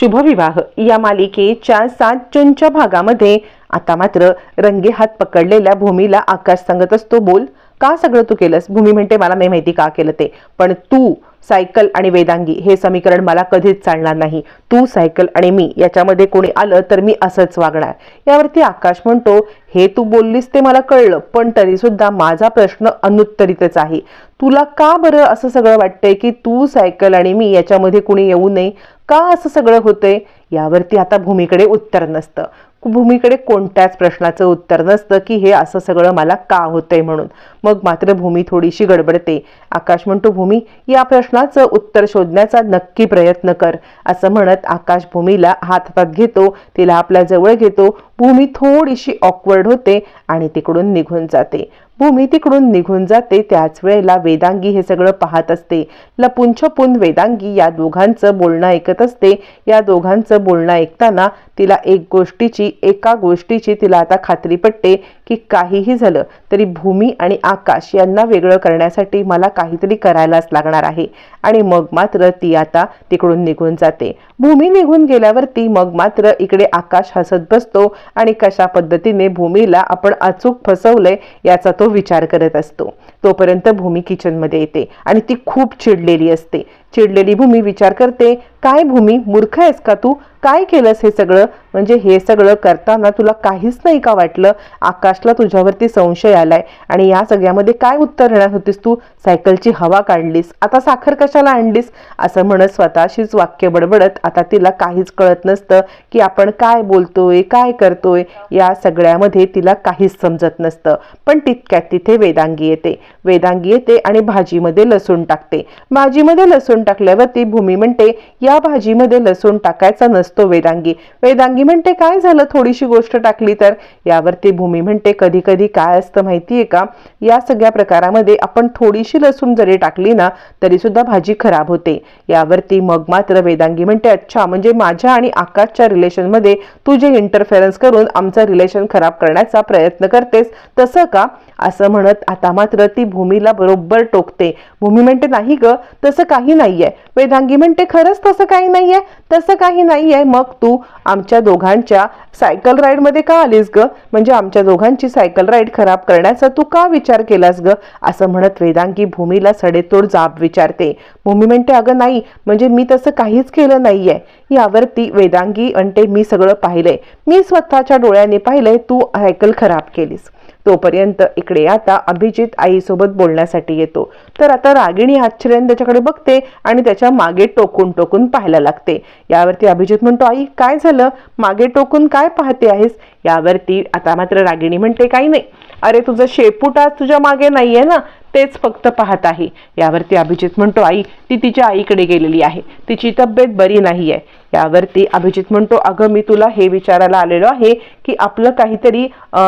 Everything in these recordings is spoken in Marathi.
शुभविवाह. या मालिकेच्या सात जूनच्या भागामध्ये आता मात्र रंगे हात पकडलेल्या भूमीला आकाश सांगत असतो बोल का सगळं तू केलंस? भूमी म्हणते मला नाही माहिती का केलं ते. पण तू सायकल आणि वेदांगी हे समीकरण मला कधीच चालणार नाही. तू सायकल आणि मी याच्यामध्ये कोणी आलं तर मी असंच वागणार. यावरती आकाश म्हणतो हे तू बोललीस ते मला कळलं पण तरी सुद्धा माझा प्रश्न अनुत्तरितच आहे. तुला का बरं असं सगळं वाटतंय की तू सायकल आणि मी याच्यामध्ये कुणी येऊ नये? का असं सगळं होतंय? यावरती आता भूमीकडे उत्तर नसतं. भूमीकडे कोणत्याच प्रश्नाचं उत्तर नसतं की हे असं सगळं मला का होतंय म्हणून. मग मात्र भूमी थोडीशी गडबडते. आकाश म्हणतो भूमी या प्रश्नाचं उत्तर शोधण्याचा नक्की प्रयत्न कर. असं म्हणत आकाश भूमीला हात हातात घेतो तिला आपल्या जवळ घेतो. भूमी थोडीशी ऑकवर्ड होते आणि तिकडून निघून जाते. भूमी तिकडून निघून जाते. त्याच वेळेला वेदांगी हे सगळं पाहत असते. लपून छपून वेदांगी या दोघांचं बोलणं ऐकत असते. या दोघांचं बोलणं ऐकताना तिला एक गोष्टीची एका गोष्टीची तिला आता खात्री पटते. की काहीही झालं तरी भूमी आणि आकाश यांना वेगळं करण्यासाठी मला काहीतरी करायलाच लागणार आहे. आणि मग मात्र ती आता तिकडून निघून जाते. भूमी निघून गेल्यावरती मग मात्र इकडे आकाश हसत बसतो आणि कशा पद्धतीने भूमीला आपण अचूक फसवलंय याचा तो विचार करत असतो. तोपर्यंत भूमी किचनमध्ये येते आणि ती खूप चिडलेली असते. चिडलेली भूमी विचार करते काय भूमी मूर्ख आहेस का तू? काय केलंस हे सगळं? म्हणजे हे सगळं करताना तुला काहीच नाही का वाटलं? आकाशला तुझ्यावरती संशय आलाय आणि या सगळ्यामध्ये काय उत्तर देणार होतीस तू? सायकलची हवा काढलीस. आता साखर कशाला आणलीस? असं म्हणत स्वतःशीच वाक्य बडबडत आता तिला काहीच कळत नसतं की आपण काय बोलतोय काय करतोय या सगळ्यामध्ये तिला काहीच समजत नसतं. पण तितक्यात तिथे वेदांगी येते. वेदांगी येते आणि भाजीमध्ये लसूण टाकते. भाजीमध्ये लसूण टाकल्यावरती भूमी म्हणते या भाजीमध्ये लसूण टाकायचा नसतो वेदांगी. वेदांगी म्हणते काय झालं? थोडीशी गोष्ट टाकली तर? यावरती भूमी म्हणते कधी कधी काय असतं माहितीये का? या सगळ्या प्रकारामध्ये आपण थोडीशी लसूण जरी टाकली ना तरी सुद्धा भाजी खराब होते. यावरती मग मात्र वेदांगी म्हणते अच्छा म्हणजे माझ्या आणि आकाशच्या रिलेशनमध्ये तू जे इंटरफेरन्स करून आमचं रिलेशन खराब करण्याचा प्रयत्न करतेस तसं का? असं म्हणत आता मात्र ती भूमीला बरोबर टोकते. भूमी म्हणते नाही ग तसं काही नाही. नाहीये. वेदांगी म्हणते खरंच तसं काही नाहीये. तसं काही नाहीये. मग तू आमच्या दोघांच्या सायकल राईडमध्ये का आलीस ग? म्हणजे आमच्या दोघांची सायकल राईड खराब करण्याचा तू का विचार केलास ग? असं म्हणत वेदांगी भूमीला सडेतोड जाब विचारते. भूमी म्हणते अगं नाही म्हणजे मी तसं काहीच केलं नाहीये. यावरती वेदांगी म्हणते मी सगळं पाहिलंय. मी स्वतःच्या डोळ्याने पाहिलंय तू सायकल खराब केलीस. तोपर्यंत इकडे आता अभिजित आईसोबत बोलण्यासाठी येतो. तर आता रागिणी आश्चर्याने त्याच्याकडे बघते आणि त्याच्यामागे टोकून टोकून पाहायला लागते. यावरती अभिजित म्हणतो आई काय झालं? मागे टोकून काय पाहते आहेस? यावरती आता मात्र रागिणी म्हणते काही नाही. अरे तुझं शेपूट आज तुझ्या मागे नाहीये ना? तेच फक्त पाहत आहे. यावरती अभिजित म्हणतो आई ती तिच्या आईकडे गेलेली आहे. तिची तब्येत बरी नाही आहे यावरती अभिजित म्हणतो अगं मी तुला हे विचारायला आलेलो आहे की आपलं काहीतरी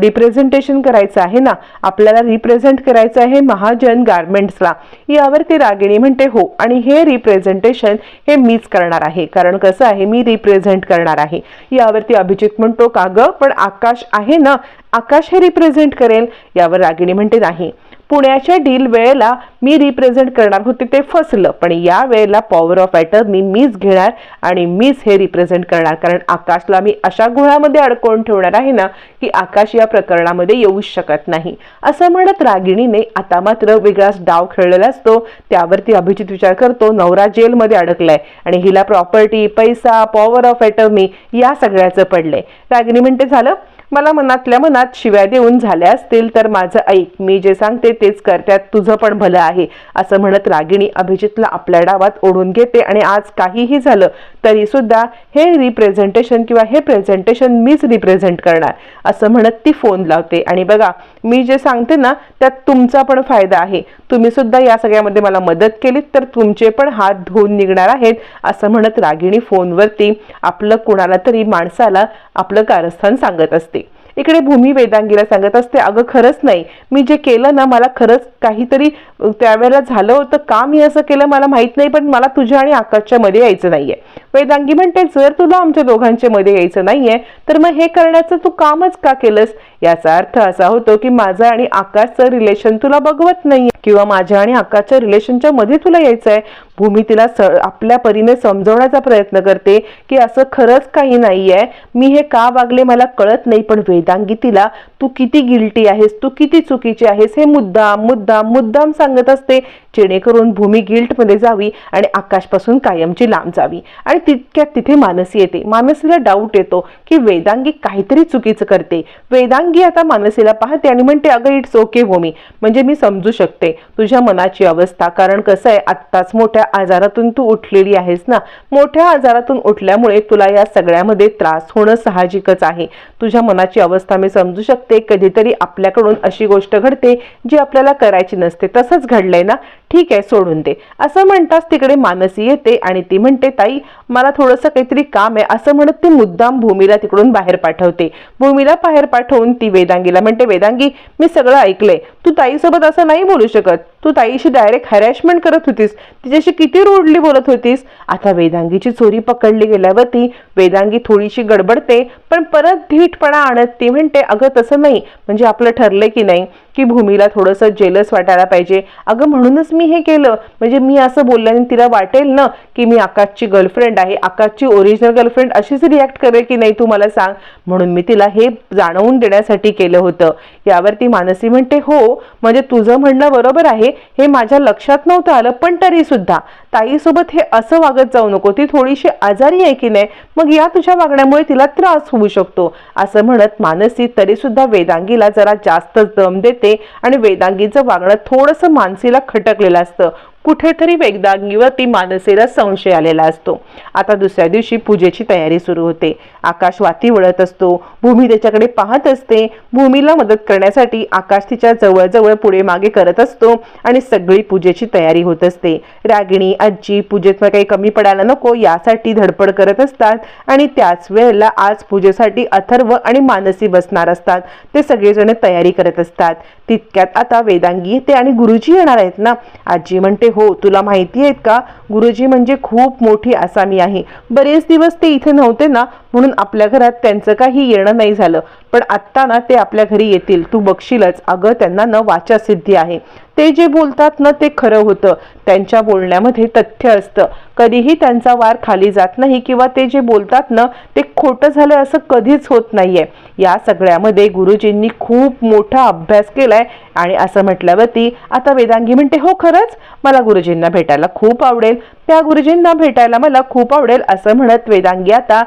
रिप्रेझेंटेशन करायचं आहे ना? आपल्याला रिप्रेझेंट करायचं आहे महाजन गारमेंट्सला यावरती रागिणी म्हणते हो आणि हे रिप्रेझेंटेशन हे मीच करणार आहे. कारण कसं आहे मी रिप्रेझेंट करणार आहे. यावरती अभिजित म्हणतो का ग? पण आकाश आहे ना आकाश हे रिप्रेझेंट करेल यावर रागिणी म्हणते नाही. पुण्याच्या डील वेळेला मी रिप्रेझेंट करणार होते ते फसलं. पण या वेळेला पॉवर ऑफ अटर्नी मीच घेणार आणि मीच हे रिप्रेझेंट करणार. कारण आकाशला मी अशा गुळामध्ये अडकवून ठेवणार आहे ना की आकाश या प्रकरणामध्ये येऊच शकत नाही. असं म्हणत रागिणीने आता मात्र वेगळाच डाव खेळलेला असतो. त्यावरती अभिजित विचार करतो नवरा जेलमध्ये अडकलाय आणि हिला प्रॉपर्टी पैसा पॉवर ऑफ अटर्नी या सगळ्याचं पडलंय. रागिणी म्हणते झालं? मला मनातल्या मनात शिव्या देऊन झाल्या असतील तर माझं ऐक मी जे सांगते तेच करत्यात तुझं पण भलं आहे असं म्हणत रागिणी अभिजितला आपल्या डावात ओढून घेते आणि आज काहीही झालं तरी सुद्धा हे रिप्रेझेंटेशन किंवा हे प्रेझेंटेशन मीच रिप्रेझेंट करणार असं म्हणत ती फोन लावते. आणि बघा मी जे सांगते ना त्यात तुमचा पण फायदा आहे. तुम्ही सुद्धा या सगळ्यामध्ये मला मदत केलीत तर तुमचे पण हात धुवून निघणार आहेत असं म्हणत रागिणी फोनवरती आपलं कुणाला तरी माणसाला आपलं कारस्थान सांगत असते. इकडे भूमी वेदांगीला सांगत असते अगं खरंच नाही. मी जे केलं ना मला खरंच काहीतरी त्यावेळेला झालं होतं का? मी असं केलं मला माहीत नाही पण मला तुझ्या आणि आकाशच्या मध्ये यायचं नाहीये. वेदांगी म्हणते जर तुला आमच्या दोघांच्या मध्ये यायचं नाहीये तर मग हे करण्याचं तू कामच का केलंस? याचा अर्थ असा होतो की माझं आणि आकाशचं रिलेशन तुला बघवत नाही किंवा माझ्या आणि आकाशच्या रिलेशनच्या मध्ये तुला यायचं आहे भूमी तिला स आपल्या परीने समजवण्याचा प्रयत्न करते की असं खरंच काही नाही आहे मी हे का वागले मला कळत नाही पण वेदांगी तिला तू किती गिल्टी आहेस? तू किती चुकीची आहेस? हे मुद्दाम मुद्दाम मुद्दाम सांगत असते. जेणेकरून भूमी गिल्टमध्ये जावी आणि आकाशपासून कायमची लांब जावी. आणि तितक्यात तिथे मानसी येते. मानसीला डाऊट येतो की वेदांगी काहीतरी चुकीचं करते. वेदांगी आता मानसीला पाहते आणि म्हणते अगं इट्स ओके भूमी म्हणजे मी समजू शकते तुझ्या मनाची अवस्था. कारण कसं आहे आत्ताच मोठ्या आजारातून तू उठलेली आहेस ना? मोठ्या आजारातून उठल्यामुळे तुला या सगळ्यामध्ये त्रास होणं साहजिकच आहे. तुझ्या मनाची अवस्था मी समजू शकते. कधीतरी आपल्याकडून अशी गोष्ट घडते जी आपल्याला करायची नसते. तसंच घडलंय ना? ठीक आहे सोडून दे. असं म्हणताच तिकडे मानसी येते आणि ती म्हणते ताई मला थोडंसं काहीतरी काम आहे. असं म्हणत ती मुद्दाम भूमीला तिकडून बाहेर पाठवते. भूमीला बाहेर पाठवून ती वेदांगीला म्हणते वेदांगी मी सगळं ऐकलंय. तू ताईसोबत असं नाही बोलू शकत. तू ताईशी डायरेक्ट हॅरॅशमेंट करत होतीस. तिच्याशी किती रोडली बोलत होतीस. आता वेदांगीची चोरी पकडली गेल्यावरती वेदांगी थोडीशी गडबडते पण परत धीटपणा आणत ती म्हणते अगं तसं नाही. म्हणजे आपलं ठरलंय की नाही की भूमीला थोडंसं जेलस वाटायला पाहिजे. अगं म्हणूनच मी हे केलं. म्हणजे मी असं बोलल्याने तिला वाटेल ना की मी आकाशची गर्लफ्रेंड आहे. आकाशची ओरिजिनल गर्लफ्रेंड अशीच रिॲक्ट करेल की नाही तू मला सांग. म्हणून मी तिला हे जाणवून देण्यासाठी केलं होतं. यावरती मानसी म्हणते हो म्हणजे तुझं म्हणणं बरोबर आहे हे माझ्या लक्षात नव्हतं आलं पण तरी सुद्धा ताईसोबत हे असं वागत जाऊ नको ती थोडीशी आजारी आहे की नाही मग या तुझ्या वागण्यामुळे तिला त्रास होऊ शकतो. असं म्हणत मानसी तरी सुद्धा वेदांगीला जरा जास्त दम देते आणि वेदांगीचं वागणं थोडंसं मानसीला खटकलेलं असतं. कुठेतरी वेदांगीवरती मानसेला संशय आलेला असतो. आता दुसऱ्या दिवशी पूजेची तयारी सुरू होते. आकाश वाती वळत असतो. भूमी त्याच्याकडे पाहत असते. भूमीला मदत करण्यासाठी आकाश तिच्या जवळजवळ पुढे मागे करत असतो आणि सगळी पूजेची तयारी होत असते. रागिणी आजी पूजेत काही कमी पडायला नको यासाठी धडपड करत असतात आणि त्याच वेळेला आज पूजेसाठी अथर्व आणि मानसी बसणार असतात. ते सगळेजण तयारी करत असतात. तितक्यात आता वेदांगी ते आणि गुरुजी येणार आहेत ना? आजी म्हणते हो तुला माहिती आहेत का? गुरुजी म्हणजे खूप मोठी आसामी आहे. बरेच दिवस ते इथे नव्हते ना म्हणून आपल्या घरात त्यांचं काही येणं नाही झालं. पण आत्ता ना ते आपल्या घरी येतील. तू बघशीलच. अगं त्यांना न वाचा सिद्धी आहे. ते जे बोलतात ना ते खरं होतं. त्यांच्या बोलण्यामध्ये तथ्य असतं. कधीही त्यांचा वार खाली जात नाही किंवा ते जे बोलतात ना ते खोटं झालं असं कधीच होत नाहीये. या सगळ्यामध्ये गुरुजींनी खूप मोठा अभ्यास केलाय आणि असं म्हटल्यावरती आता वेदांगी म्हणते हो खरंच? मला गुरुजींना भेटायला खूप आवडेल. त्या गुरुजींना भेटायला मला खूप आवडेल असं म्हणत वेदांगी आता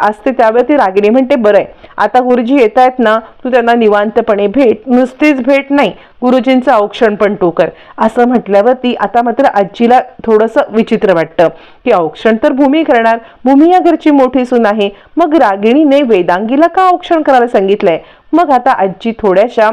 असते त्यावेळी ती रागिणी म्हणते बरं आहे. आता गुरुजी येत आहेत ना तू त्यांना निवांतपणे भेट नुसतीच भेट नाही गुरुजींचं औक्षण पण तू कर. असं म्हटल्यावरती आता मात्र आजीला थोडंसं विचित्र वाटतं की औक्षण तर भूमी करणार. भूमी या घरची मोठी सून आहे. मग रागिणीने वेदांगीला का औक्षण करायला सांगितलंय? मग आता आजी थोड्याशा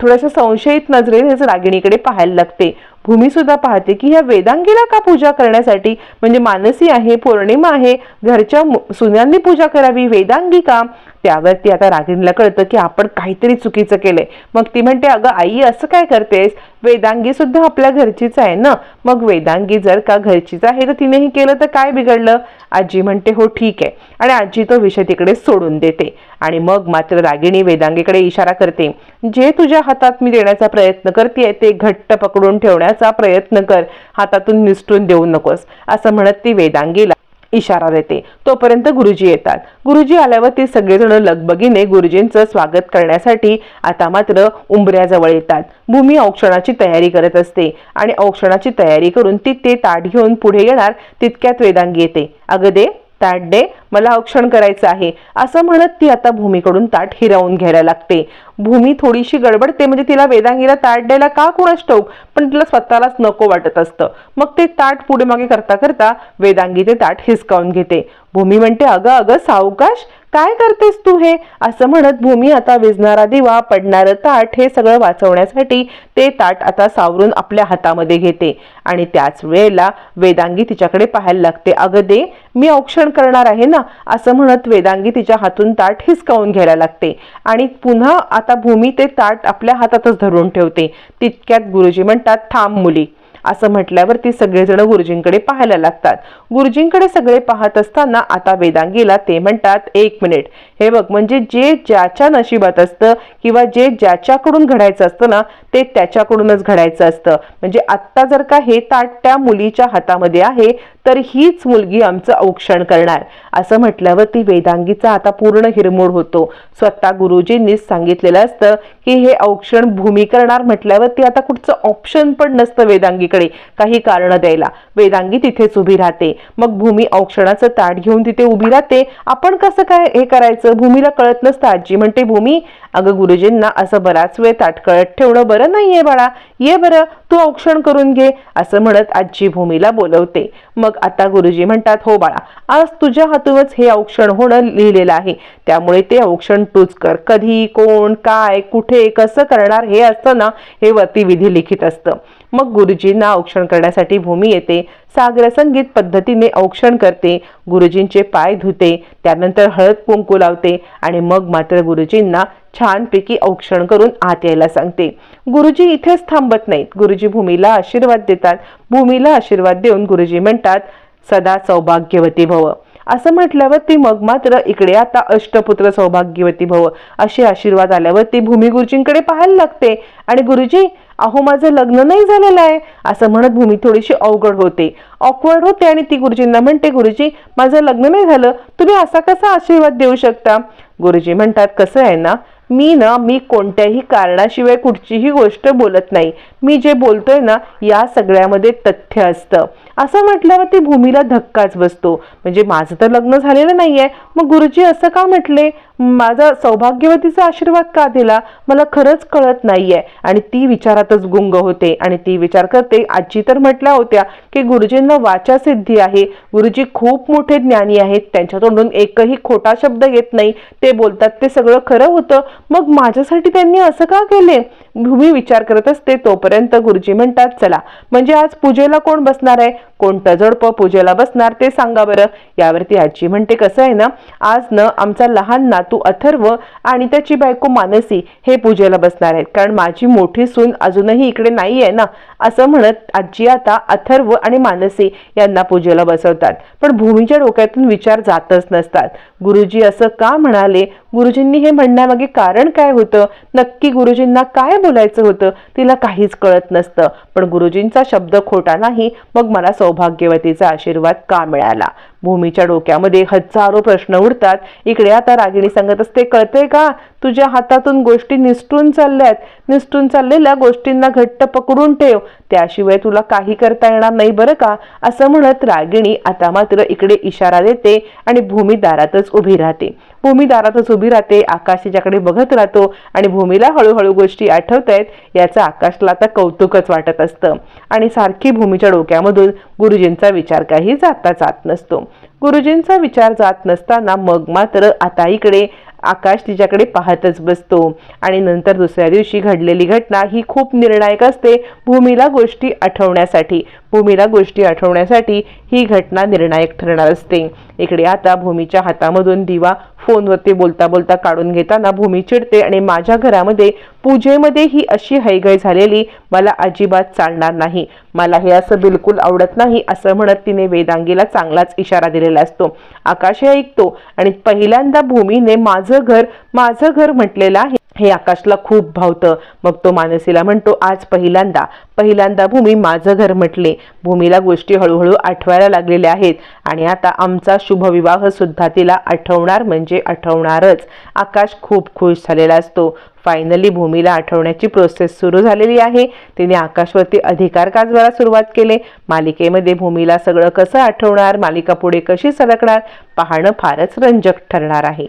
थोड्याशा संशयित नजरेनेच रागिणीकडे पाहायला लागते. भूमी सुद्धा पाहते की ह्या वेदांगीला का पूजा करण्यासाठी? म्हणजे मानसी आहे पौर्णिमा आहे घरच्या सुन्यांनी पूजा करावी वेदांगी का? त्यावरती आता रागिणीला कळतं की आपण काहीतरी चुकीचं केलंय. मग ती म्हणते अगं आई असं काय करतेस? वेदांगी सुद्धा आपल्या घरचीच आहे ना? मग वेदांगी जर का घरचीच आहे तर तिनेही केलं तर काय बिघडलं? आजी म्हणते हो ठीक आहे. आणि आजी तो विषय तिकडे सोडून देते. आणि मग मात्र रागिणी वेदांगीकडे इशारा करते. जे तुझ्या हातात मी देण्याचा प्रयत्न करते ते घट्ट पकडून ठेवण्याचा प्रयत्न कर. हातातून निसटून देऊ नकोस असं म्हणत ती वेदांगीला इशारा देते. तोपर्यंत गुरुजी येतात. गुरुजी आल्यावर ते सगळेजण लगबगीने गुरुजींचं स्वागत करण्यासाठी आता मात्र उंबऱ्याजवळ येतात. भूमी औक्षणाची तयारी करत असते आणि औक्षणाची तयारी करून ती ते ताट घेऊन पुढे येणार तितक्यात वेदांगी येते. अगं दे ताट दे मला औक्षण करायचं आहे. असं म्हणत ती आता भूमीकडून ताट हिरावून घ्यायला लागते. भूमी थोडीशी गडबडते म्हणजे तिला वेदांगीला ताट द्यायला का कुणास ठाऊक? पण तिला स्वतःलाच नको वाटत असतं. मग ते ताट पुढे मागे करता करता वेदांगी ते ताट हिसकावून घेते. भूमी म्हणते अगं अगं सावकाश काय करतेस तू हे? असं म्हणत भूमी आता विजणारा दिवा पडणारं ताट हे सगळं वाचवण्यासाठी ते ताट आता सावरून आपल्या हातामध्ये घेते. आणि त्याच वेळेला वेदांगी तिच्याकडे पाहायला लागते. अगं दे मी औक्षण करणार आहे ना? असं म्हणत वेदांगी तिच्या हातून ताट हिसकावून घ्यायला लागते. आणि पुन्हा आता भूमी ते ताट आपल्या हातातच धरून ठेवते. तितक्यात गुरुजी म्हणतात थांब मुली असं म्हटल्यावर ती सगळेजण गुरुजींकडे पाहायला लागतात. गुरुजींकडे सगळे पाहत असताना आता वेदांगीला ते म्हणतात एक मिनिट. हे बघ म्हणजे जे ज्याच्या नशिबात असतं किंवा जे ज्याच्याकडून घडायचं असतं ना ते त्याच्याकडूनच घडायचं असतं. म्हणजे आत्ता जर का हे ताट त्या मुलीच्या हातामध्ये आहे तर हीच मुलगी आमचं औक्षण करणार. असं म्हटल्यावर ती वेदांगीचा आता पूर्ण हिरमोड होतो. स्वतः गुरुजींनीच सांगितलेलं असतं की हे औक्षण भूमी करणार म्हटल्यावर ती आता कुठचं ऑप्शन पण नसतं वेदांगीकडे. काही कारण द्यायला. वेदांगी तिथेच उभी राहते. मग भूमी औक्षणाचं ताट घेऊन तिथे उभी राहते. आपण कसं काय हे करायचं? भूमीला कळत नसतं. आजी म्हणते भूमी अगं गुरुजींना असं बराच वेळ ताट कळत ठेवणं बरं नाहीये बाळा. ये बरं तू औक्षण करून घे असं म्हणत आजी भूमीला बोलवते. मग आता गुरुजी म्हणतात हो बाळा आज तुझ्या हातूनच हे औक्षण होणं लिहिलेलं आहे. त्यामुळे ते औक्षण तूच कर. कधी कोण काय कुठे कसं करणार हे असतं ना हे वरती विधी लिखित असतं. मग गुरुजींना औक्षण करण्यासाठी भूमी येते. सागर संगीत पद्धतीने औक्षण करते. गुरुजींचे पाय धुते. त्यानंतर हळद कुंकू लावते आणि मग मात्र गुरुजींना छानपैकी औक्षण करून आत यायला सांगते. गुरुजी इथेच थांबत नाहीत. गुरुजी भूमीला आशीर्वाद देतात. भूमीला आशीर्वाद देऊन गुरुजी म्हणतात सदा सौभाग्यवती भव. असं म्हटल्यावर ती मग मात्र इकडे आता अष्टपुत्र सौभाग्यवती भव असे आशीर्वाद आल्यावर ती भूमी गुरुजींकडे पाहायला लागते. आणि गुरुजी अहो माझं लग्न नाही झालेलं आहे. असं म्हणत भूमी थोडीशी अवघड होते. ऑकवर्ड होते आणि ती गुरुजींना म्हणते गुरुजी माझं लग्न नाही झालं. तुम्ही असा कसा आशीर्वाद देऊ शकता? गुरुजी म्हणतात कसं आहे ना मी ना मी कोणत्याही कारणाशिवाय कुठचीही गोष्ट बोलत नाही. मी जे बोलतोय ना या सगळ्यामध्ये तथ्य असतं. असं म्हटल्यावर ती भूमीला धक्काच बसतो. म्हणजे माझं तर लग्न झालेलं नाही आहे मग गुरुजी असं का म्हटले? माझा सौभाग्यवतीचा आशीर्वाद का दिला? मला खरंच कळत नाही आहे आणि ती विचारातच गुंग होते. आणि ती विचार करते आजी तर म्हटल्या होत्या की गुरुजींना वाचा सिद्धी आहे. गुरुजी खूप मोठे ज्ञानी आहेत. त्यांच्या तोंडून एकही खोटा शब्द येत नाही. ते बोलतात ते सगळं खरं होतं. मग माझ्यासाठी त्यांनी असं का केले? भूमी विचार करत असते तोपर्यंत गुरुजी म्हणतात चला म्हणजे आज पूजेला कोण बसणार आहे? कोणतं जडप पूजेला बसणार ते सांगा बरं. यावरती आजी म्हणते कसं आहे ना आज न आमचा लहान नातू अथर्व आणि त्याची बायको मानसी हे पूजेला बसणार आहेत. कारण माझी मोठी सून अजूनही इकडे नाही आहे ना. असं म्हणत आजी आता अथर्व आणि मानसी यांना पूजेला बसवतात. पण भूमीच्या डोक्यातून विचार जातच नसतात. गुरुजी असं का म्हणाले? गुरुजींनी हे म्हणण्यामागे कारण काय होतं? नक्की गुरुजींना काय बोलायचं होतं? तिला काहीच कळत नसतं. पण गुरुजींचा शब्द खोटा नाही. मग मला सौभाग्यवतीचा आशीर्वाद का मिळाला? भूमीच्या डोक्यामध्ये हजारो प्रश्न उडतात. इकडे आता रागिणी सांगत असते कळते का? तुझ्या हातातून गोष्टी निसटून चालल्यात. निसटून चाललेल्या गोष्टींना घट्ट पकडून ठेव. त्याशिवाय तुला काही करता येणार नाही बरं का? असं म्हणत रागिणी आता मात्र इकडे इशारा देते आणि भूमी दारातच उभी राहते. भूमी दारातच उभी राहते आकाश तिच्याकडे बघत राहतो आणि भूमीला हळूहळू गोष्टी आठवत आहेत याचं आकाशला आता कौतुकच वाटत असतं. आणि सारखी भूमीच्या डोक्यामधून गुरुजींचा विचार काही जाता जात नसतो. गुरुजींचा विचार जात नसताना मग मात्र आता इकडे आकाश तिच्याकडे पाहतच बसतो. आणि नंतर दुसऱ्या दिवशी घडलेली घटना ही खूप निर्णायक असते भूमीला गोष्टी आठवण्यासाठी. भूमीला गोष्टी आठवण्यासाठी ही घटना निर्णायक ठरणार असते. इकडे आता भूमीच्या हातामधून दिवा फोनवरती बोलता बोलता काढून घेताना भूमी चिडते आणि माझ्या घरामध्ये पूजेमध्ये ही अशी हैगय झालेली मला अजिबात चालणार नाही. मला हे असं बिलकुल आवडत नाही असं म्हणत तिने वेदांगीला चांगलाच इशारा दिलेला असतो. आकाश हे ऐकतो आणि पहिल्यांदा भूमीने माझं घर माझं घर म्हटलेलं आहे. हे आकाशला खूप भावतं. मग तो मानसीला म्हणतो आज पहिल्यांदा पहिल्यांदा भूमी माझं घर म्हटले. भूमीला गोष्टी हळूहळू आठवायला लागलेल्या आहेत आणि आता आमचा शुभविवाह सुद्धा तिला आठवणार म्हणजे आठवणारच. आकाश खूप खुश झालेला असतो. फायनली भूमीला आठवण्याची प्रोसेस सुरू झालेली आहे. तिने आकाशवरती अधिकार गाजवायला सुरुवात केले. मालिकेमध्ये भूमीला सगळं कसं आठवणार? मालिका पुढे कशी सरकणार? पाहणं फारच रंजक ठरणार आहे.